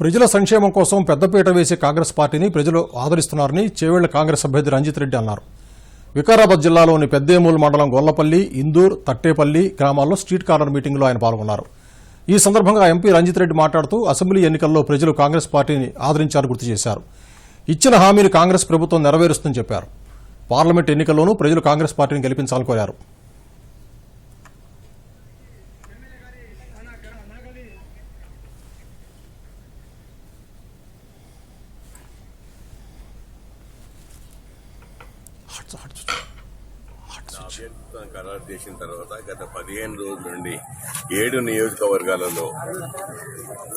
ప్రజల సంక్షేమం కోసం పెద్దపీట వేసే కాంగ్రెస్ పార్టీని ప్రజలు ఆదరిస్తున్నారని చేవేళ్ళ కాంగ్రెస్ అభ్యర్థి రంజిత్ రెడ్డి అన్నారు. వికారాబాద్ జిల్లాలోని పెద్దేమూలు మండలం గొల్లపల్లి ఇందూర్ తట్టేపల్లి గ్రామాల్లో స్ట్రీట్ కార్నర్ మీటింగ్లో ఆయన పాల్గొన్నారు. ఈ సందర్భంగా ఎంపీ రంజిత్ రెడ్డి మాట్లాడుతూ అసెంబ్లీ ఎన్నికల్లో ప్రజలు కాంగ్రెస్ పార్టీని ఆదరించారు గుర్తు చేశారు. ఇచ్చిన హామీని కాంగ్రెస్ ప్రభుత్వం నెరవేరుస్తుందని చెప్పారు. పార్లమెంట్ ఎన్నికల్లోనూ ప్రజలు కాంగ్రెస్ పార్టీని గెలిపించాలని కోరారు. అభ్యర్థిత్వం ఖరారు చేసిన తర్వాత గత పదిహేను రోజుల నుండి ఏడు నియోజకవర్గాలలో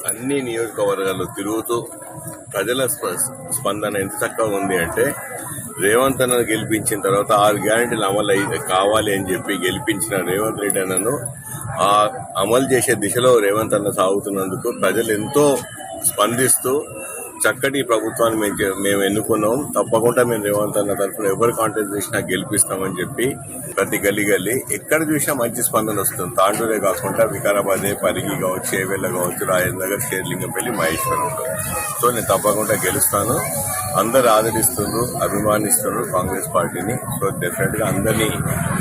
అన్ని నియోజకవర్గాల్లో తిరుగుతూ ప్రజల స్ప- స్పందన ఎంత తక్కువ ఉంది అంటే రేవంత్ అన్నను గెలిపించిన తర్వాత ఆరు గ్యారెంటీలు అమలు అయితే కావాలి అని చెప్పి గెలిపించిన రేవంత్ రెడ్డి అన్నను ఆ అమలు చేసే దిశలో రేవంత్ అన్న సాగుతున్నందుకు ప్రజలు ఎంతో స్పందిస్తూ చక్కటి ప్రభుత్వాన్ని మేము మేము ఎన్నుకున్నాం. తప్పకుండా మేము రేవంత్ అన్న తరఫున ఎవరు కాంటెస్ట్ చేసినా గెలిపిస్తామని చెప్పి ప్రతి గల్లీ గల్లీ ఎక్కడ చూసినా మంచి స్పందన వస్తుంది. తాండూరే కాకుండా వికారాబాద్ పరిగి కావచ్చు చేవేళ్ళ కావచ్చు రాజేంద్ర నగర్ షేర్లింగంపల్లి మహేశ్వరం సో నేను తప్పకుండా గెలుస్తాను. అందరు ఆదరిస్తున్నారు అభిమానిస్తున్నారు కాంగ్రెస్ పార్టీని. సో డెఫినెట్గా అందరినీ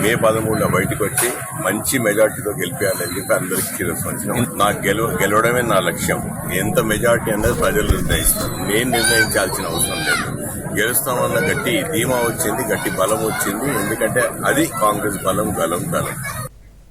మే పదమూడులో బయటకు వచ్చి మంచి మెజార్టీతో గెలిపేయాలని చెప్పి అందరికీ చిరస్పంచం నాకు గెలవ గెలవడమే నా లక్ష్యం. ఎంత మెజార్టీ అనేది ప్రజలు నిర్ణయిస్తారు. మేము నిర్ణయించాల్సిన అవసరం లేదు. గెలుస్తామన్న గట్టి ధీమా వచ్చింది గట్టి బలం వచ్చింది. ఎందుకంటే అది కాంగ్రెస్ బలం బలం బలం.